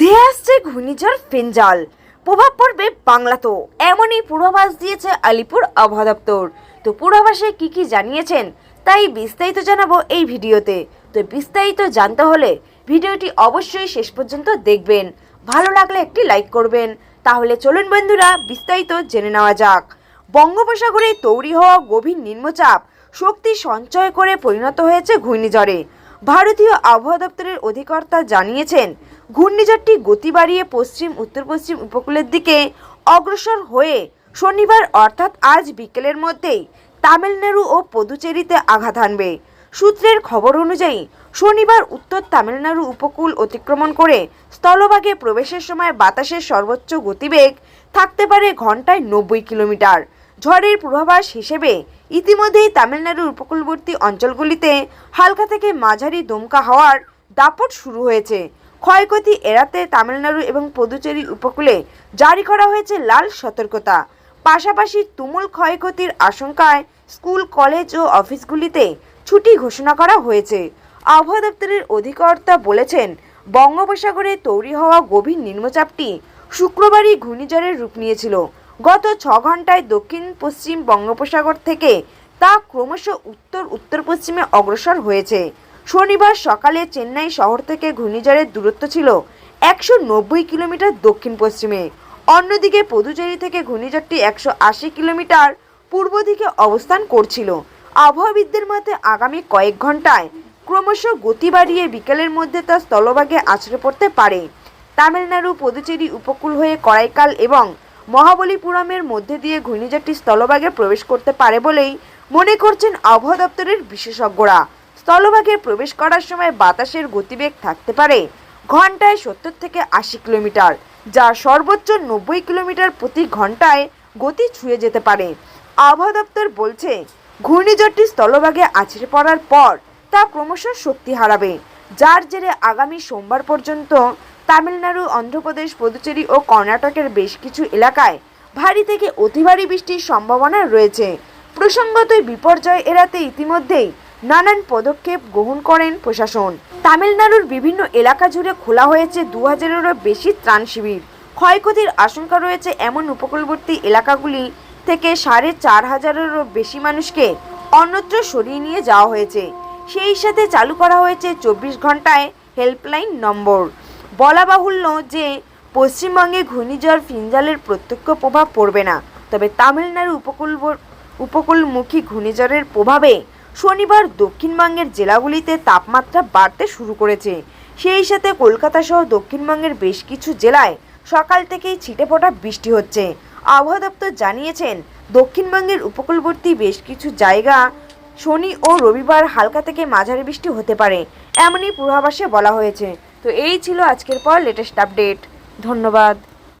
ধেয়ে আসছে ঘূর্ণিঝড় ফেঞ্জাল প্রভাব পড়বে বাংলাতেও এমনই পূর্বাভাস দিয়েছে আলিপুর আবহাওয়া দপ্তর। তো পূর্বাভাসে কি কি জানিয়েছেন, তাই বিস্তারিত জানাব এই ভিডিওতে। তো বিস্তারিত জানতে হলে ভিডিওটি অবশ্যই শেষ পর্যন্ত দেখবেন। ভালো লাগলে একটি লাইক করবেন। তাহলে চলুন বন্ধুরা, বিস্তারিত জেনে নেওয়া যাক। বঙ্গোপসাগরে তৈরি হওয়া গভীর নিম্নচাপ শক্তি সঞ্চয় করে পরিণত হয়েছে ঘূর্ণিঝড়ে। ভারতীয় আবহাওয়া দপ্তরের অধিকর্তা জানিয়েছেন ঘূর্ণিঝড়টি গতি বাড়িয়ে পশ্চিম উত্তর পশ্চিম উপকূলের দিকে অগ্রসর হয়ে শনিবার, অর্থাৎ আজ বিকেলের মধ্যেই তামিলনাড়ু ও পদুচেরিতে আঘাত হানবে। সূত্রের খবর অনুযায়ী, শনিবার উত্তর তামিলনাড়ু উপকূল অতিক্রমণ করে স্থলভাগে প্রবেশের সময় বাতাসের সর্বোচ্চ গতিবেগ থাকতে পারে ঘন্টায় নব্বই কিলোমিটার। ঝড়ের পূর্বাভাস হিসেবে ইতিমধ্যেই তামিলনাড়ুর উপকূলবর্তী অঞ্চলগুলিতে হালকা থেকে মাঝারি দমকা হওয়ার দাপট শুরু হয়েছে। ক্ষয়ক্ষতি এড়াতে তামিলনাড়ু এবং পদুচেরি উপকূলে জারি করা হয়েছে লাল সতর্কতা। পাশাপাশি তুমুল ক্ষয়ক্ষতির আশঙ্কায় স্কুল, কলেজ ও অফিসগুলিতে ছুটি ঘোষণা করা হয়েছে। আবহাওয়া দপ্তরের অধিকর্তা বলেছেন, বঙ্গোপসাগরে তৈরি হওয়া গভীর নিম্নচাপটি শুক্রবারই ঘূর্ণিঝড়ের রূপ নিয়েছিল। গত ছ ঘন্টায় দক্ষিণ পশ্চিম বঙ্গোপসাগর থেকে তা ক্রমশ উত্তর উত্তর পশ্চিমে অগ্রসর হয়েছে। শনিবার সকালে চেন্নাই শহর থেকে ঘূর্ণিঝড়ের দূরত্ব ছিল একশো নব্বই কিলোমিটার দক্ষিণ পশ্চিমে অন্যদিকে পদুচেরি থেকে ঘূর্ণিঝড়টি একশো আশি কিলোমিটার পূর্ব দিকে অবস্থান করছিল। আবহাওয়াবিদদের মতে, আগামী কয়েক ঘন্টায় ক্রমশ গতি বাড়িয়ে বিকেলের মধ্যে তা স্থলভাগে আছড়ে পড়তে পারে। তামিলনাড়ু, পদুচেরি উপকূল হয়ে করাইকাল এবং মহাবলীপুরমের মধ্যে দিয়ে ঘূর্ণিঝড়টি স্থলভাগে প্রবেশ করতে পারে বলেই মনে করছেন আবহাওয়া দপ্তরের বিশেষজ্ঞরা। স্থলভাগে প্রবেশ করার সময় বাতাসের গতিবেগ থাকতে পারে। ঘন্টায় সত্তর থেকে আশি কিলোমিটার, যা সর্বোচ্চ নব্বই কিলোমিটার প্রতি ঘন্টায় গতি ছুঁয়ে যেতে পারে। আবহাওয়া দপ্তর বলছে, ঘূর্ণিঝড়টি স্থলভাগে আছড়ে পড়ার পর তা ক্রমশ শক্তি হারাবে। যার জেরে আগামী সোমবার পর্যন্ত তামিলনাড়ু, অন্ধ্রপ্রদেশ, পুদুচেরি ও কর্ণাটকের বেশ কিছু এলাকায় ভারী থেকে অতি ভারী বৃষ্টির সম্ভাবনা রয়েছে। প্রসঙ্গত বিপর্যয় এড়াতে ইতিমধ্যেই নানান পদক্ষেপ গ্রহণ করেন প্রশাসন। তামিলনাড়ুর বিভিন্ন এলাকা জুড়ে খোলা হয়েছে দু হাজারেরও বেশি ত্রাণ শিবির। ক্ষয়ক্ষতির আশঙ্কা রয়েছে এমন উপকূলবর্তী এলাকাগুলি থেকে সাড়ে চার হাজারেরও বেশি মানুষকে অন্যত্র সরিয়ে নিয়ে যাওয়া হয়েছে। সেই সাথে চালু করা হয়েছে চব্বিশ ঘন্টায় হেল্পলাইন নম্বর। বলা বাহুল্য যে, পশ্চিমবঙ্গে ঘূর্ণিঝড় ফিনজালের প্রত্যক্ষ প্রভাব পড়বে না। তবে তামিলনাড়ু উপকূল উপকূলমুখী ঘূর্ণিঝড়ের প্রভাবে শনিবার দক্ষিণবঙ্গের জেলাগুলিতে তাপমাত্রা বাড়তে শুরু করেছে। সেই সাথে কলকাতা সহ দক্ষিণবঙ্গের বেশ কিছু জেলায় সকাল থেকেই ছিটে ফোটা বৃষ্টি হচ্ছে। আবহাওয়া দপ্তর জানিয়েছেন, দক্ষিণবঙ্গের উপকূলবর্তী বেশ কিছু জায়গা শনি ও রবিবার হালকা থেকে মাঝারি বৃষ্টি হতে পারে, এমনই পূর্বাভাসে বলা হয়েছে। তো এই ছিল আজকের পর লেটেস্ট আপডেট ধন্যবাদ।